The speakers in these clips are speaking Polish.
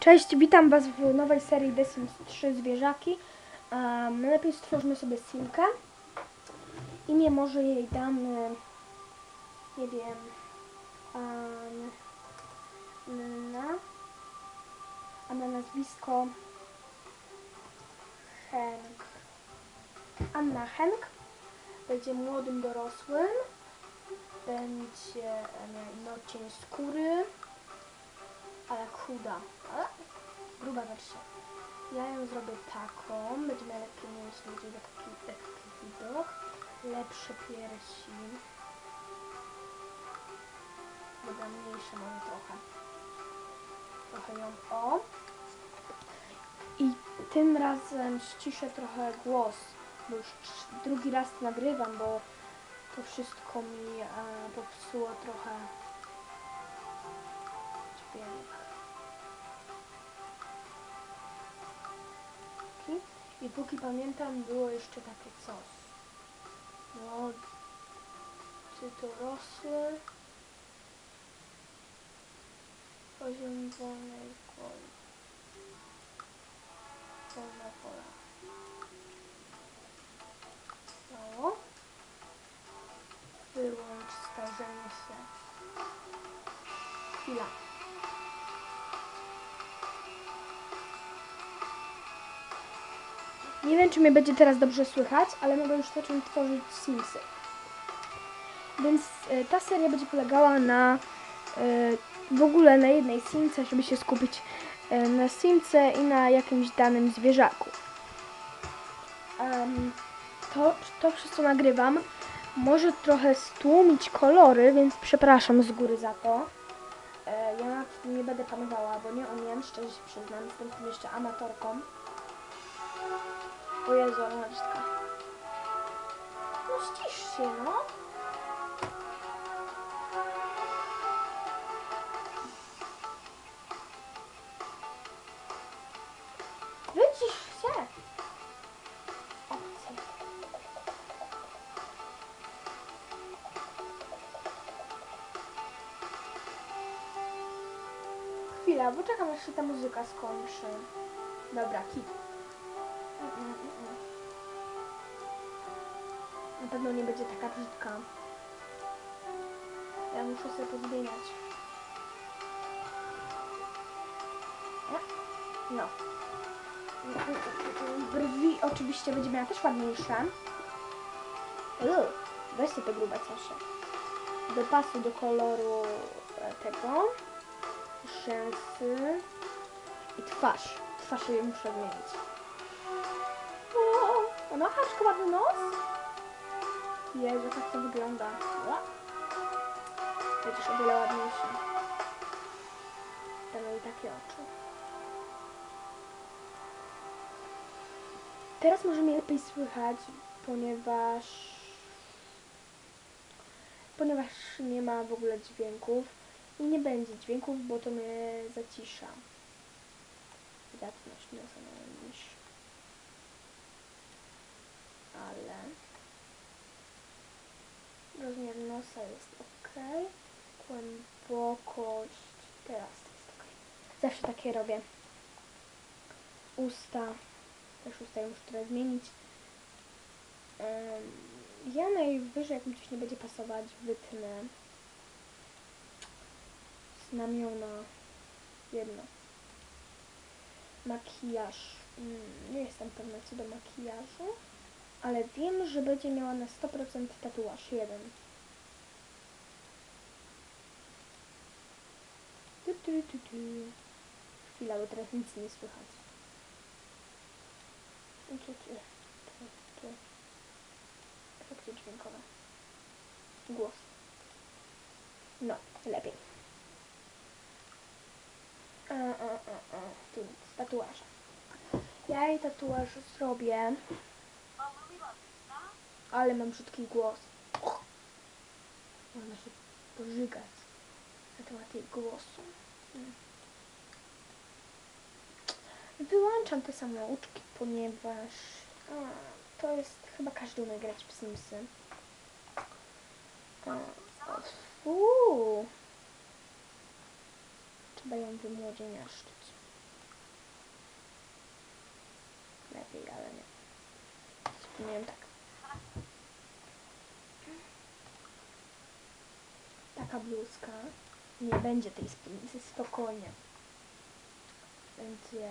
Cześć, witam Was w nowej serii The Sims 3 Zwierzaki. Um, najlepiej stworzymy sobie simkę. Imię może jej damy, nie wiem, um, Anna, a na nazwisko Henk. Anna Henk będzie młodym dorosłym, będzie miał cień skóry, ale chuda, gruba wersja. Ja ją zrobię taką, będzie miała lekkie mięśnie, będzie taki lekki widok, lepsze piersi. Dobra, mniejsze może trochę. Trochę ją o. I tym razem ściszę trochę głos, bo już drugi raz nagrywam, bo to wszystko mi e, popsuło trochę dźwięk. I póki pamiętam, było jeszcze takie coś. No, czy to rosły? Poziom wolnej woli. Wolna wola. Mało. Wyłącz starzenie się. Chwila. Nie wiem, czy mnie będzie teraz dobrze słychać, ale mogę już zacząć tworzyć Simsy. Więc e, ta seria będzie polegała na e, w ogóle na jednej Simce, żeby się skupić e, na Simce i na jakimś danym zwierzaku. Em, to, to wszystko nagrywam. Może trochę stłumić kolory, więc przepraszam z góry za to. Ja nad tym nie będę panowała, bo nie umiem, szczerze się przyznam. Jestem jeszcze amatorką. O Jezu, brzydka. No ścisz się, no. Wycisz? Chwila, bo czekam aż się ta muzyka skończy. Dobra, hit. Pewno nie będzie taka brzydka. Ja muszę sobie pozmieniać. Nie? No. Brwi oczywiście będzie miała też ładniejsze. Uuu, weź sobie te grube cosze. Do pasu do koloru e, tego. Rzęsy. I twarz. Twarz jej muszę zmienić. O, ona ma ładny nos. Jezu, jak to wygląda. Będziesz o wiele ładniejsza. Będą i takie oczy. Teraz może mnie lepiej słychać, ponieważ ponieważ nie ma w ogóle dźwięków i nie będzie dźwięków, bo to mnie zacisza. Wydatność nosa niż. Ale rozmiar nosa jest ok. Głębokość teraz jest ok. Zawsze takie robię. Usta. Też usta muszę trochę zmienić. Ja najwyżej, jak mi coś nie będzie pasować, wytnę znamiona jedno. Makijaż. Mm, Nie jestem pewna co do makijażu, ale wiem, że będzie miała na 100% tatuaż jeden. Tu, tu, tu, tu. Chwila, bo teraz nic nie słychać. Efekty dźwiękowe. Głos. No, lepiej. A, a, a, a. Tu nic, tatuaże. Ja jej tatuaż zrobię, ale mam brzydki głos. Można się pożygać na temat jej głosu. Mm. Wyłączam te samouczki, ponieważ a, to jest, chyba każdy umie grać w Simsy. A, o, fu. Trzeba ją wymłodzieniaszczyć. lepiej, ale nie. Wspomniałem tak. Taka bluzka. Nie będzie tej spódnicy, spokojnie. Będzie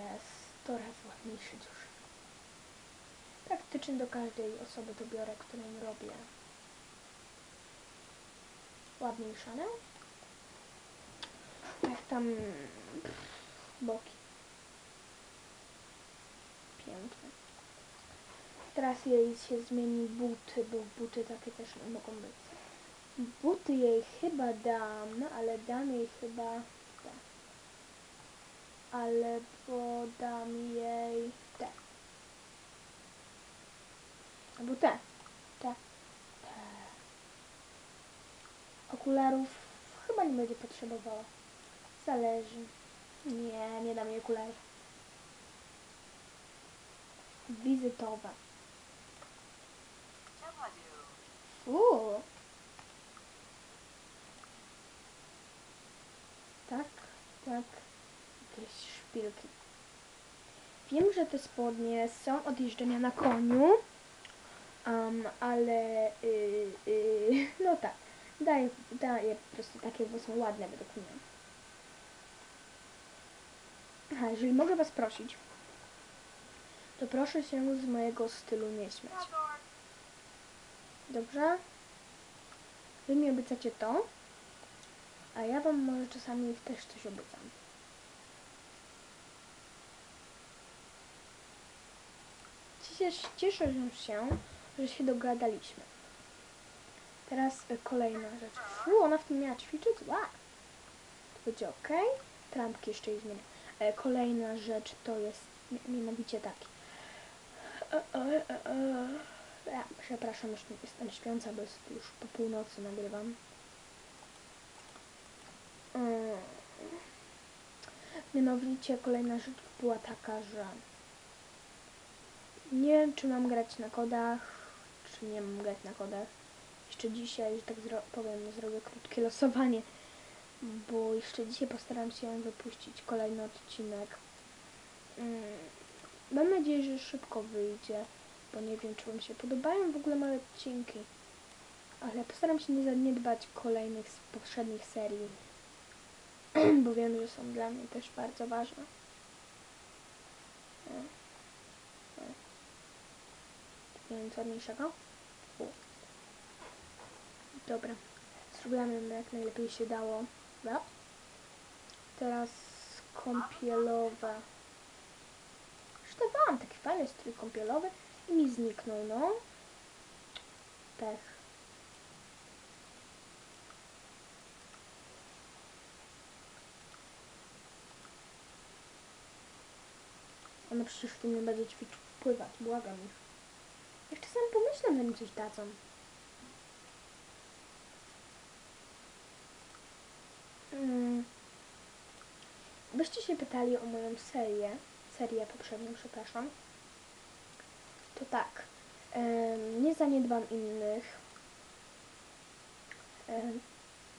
100 razy ładniejszy już. Praktycznie do każdej osoby to biorę, którą robię. Ładniejsza, nie? Jak tam boki. Piękne. Teraz jej się zmieni buty, bo buty takie też mogą być. Buty jej chyba dam, ale dam jej chyba te. Albo dam jej te. Albo te. Te. Te. Okularów chyba nie będzie potrzebowała. Zależy. Nie, nie dam jej okularów. Wizytowe. Uuu. Tak, tak. Jakieś szpilki. Wiem, że te spodnie są od jeżdżenia na koniu, um, ale y, y, no tak, daję, daję po prostu takie, bo są ładne według mnie. Aha, jeżeli mogę Was prosić, to proszę się z mojego stylu nie śmiać. Dobrze? Wy mi obiecacie to, a ja wam może czasami też coś obiecam. Cieszę, się, że się dogadaliśmy. Teraz e, kolejna rzecz. Fu, ona w tym miała ćwiczyć? Ła! To będzie ok. Trampki jeszcze jej zmienię. E, kolejna rzecz to jest mi- mianowicie taki. E. Ja, przepraszam, już jestem śpiąca, bo jest już po północy nagrywam. Mm. Mianowicie kolejna rzecz była taka, że nie wiem, czy mam grać na kodach, czy nie mam grać na kodach. Jeszcze dzisiaj, że tak powiem, zrobię krótkie losowanie, bo jeszcze dzisiaj postaram się wypuścić kolejny odcinek. Mm. Mam nadzieję, że szybko wyjdzie, bo nie wiem, czy Wam się podobają w ogóle moje odcinki. Ale postaram się nie zaniedbać kolejnych z poprzednich serii, bo wiem, że są dla mnie też bardzo ważne. O. O. Nie wiem, co ładniejszego. U. Dobra. Zrobiłam ją jak najlepiej się dało. Dobra. Teraz kąpielowe. Sztewałam taki fajny strój kąpielowy i mi zniknął, no. Pech. Przecież nie będzie ćwiczyć pływać, błagam ich. Jak czasem pomyślę, że mi coś dadzą. Mm. Byście się pytali o moją serię, serię poprzednią, przepraszam, to tak, nie zaniedbam innych.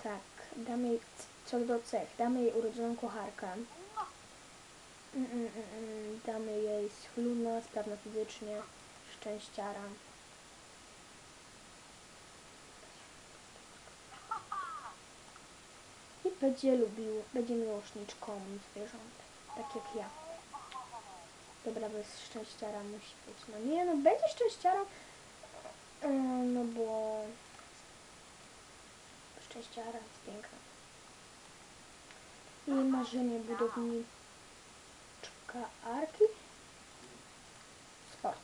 Tak, dam jej, co do cech, damy jej urodzoną kocharkę. Mm, mm, mm, damy jej schludna, sprawna fizycznie, szczęściara. I będzie lubił, będzie miłośniczką zwierząt, tak jak ja. Dobra, bez szczęściara musi być. No nie, no będzie szczęściarą, e, no bo szczęściara jest piękna. Jej marzenie budowniczka arki. Sport.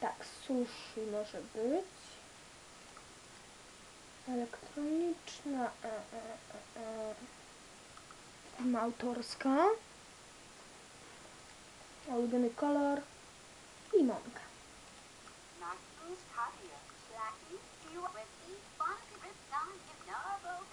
Tak, sushi może być. Elektroniczna. E, e, e, e. Firma autorska. Ulubiony kolor. Limonka. Hypnobo,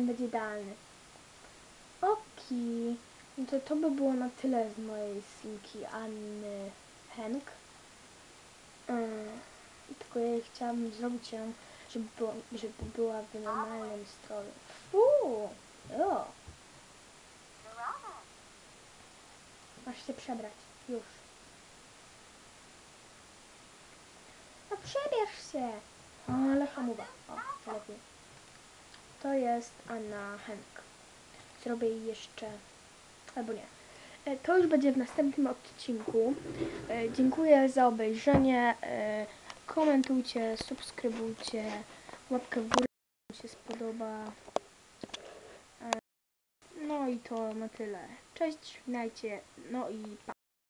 Ten będzie idealny. Oki. No to to by było na tyle z mojej simki Anny Henk. Yy, tylko ja jej chciałam zrobić ją, żeby, było, żeby była w normalnym stroju. Uuu, o, Dorama. masz się przebrać, już. No przebierz się! O, ale hamowa. O, lepiej. To jest Anna Henk. Zrobię jej jeszcze... Albo nie. E, To już będzie w następnym odcinku. E, Dziękuję za obejrzenie. E, Komentujcie, subskrybujcie. Łapkę w górę, jeśli się spodoba. No i to na tyle. Cześć, żegnajcie. No i pa.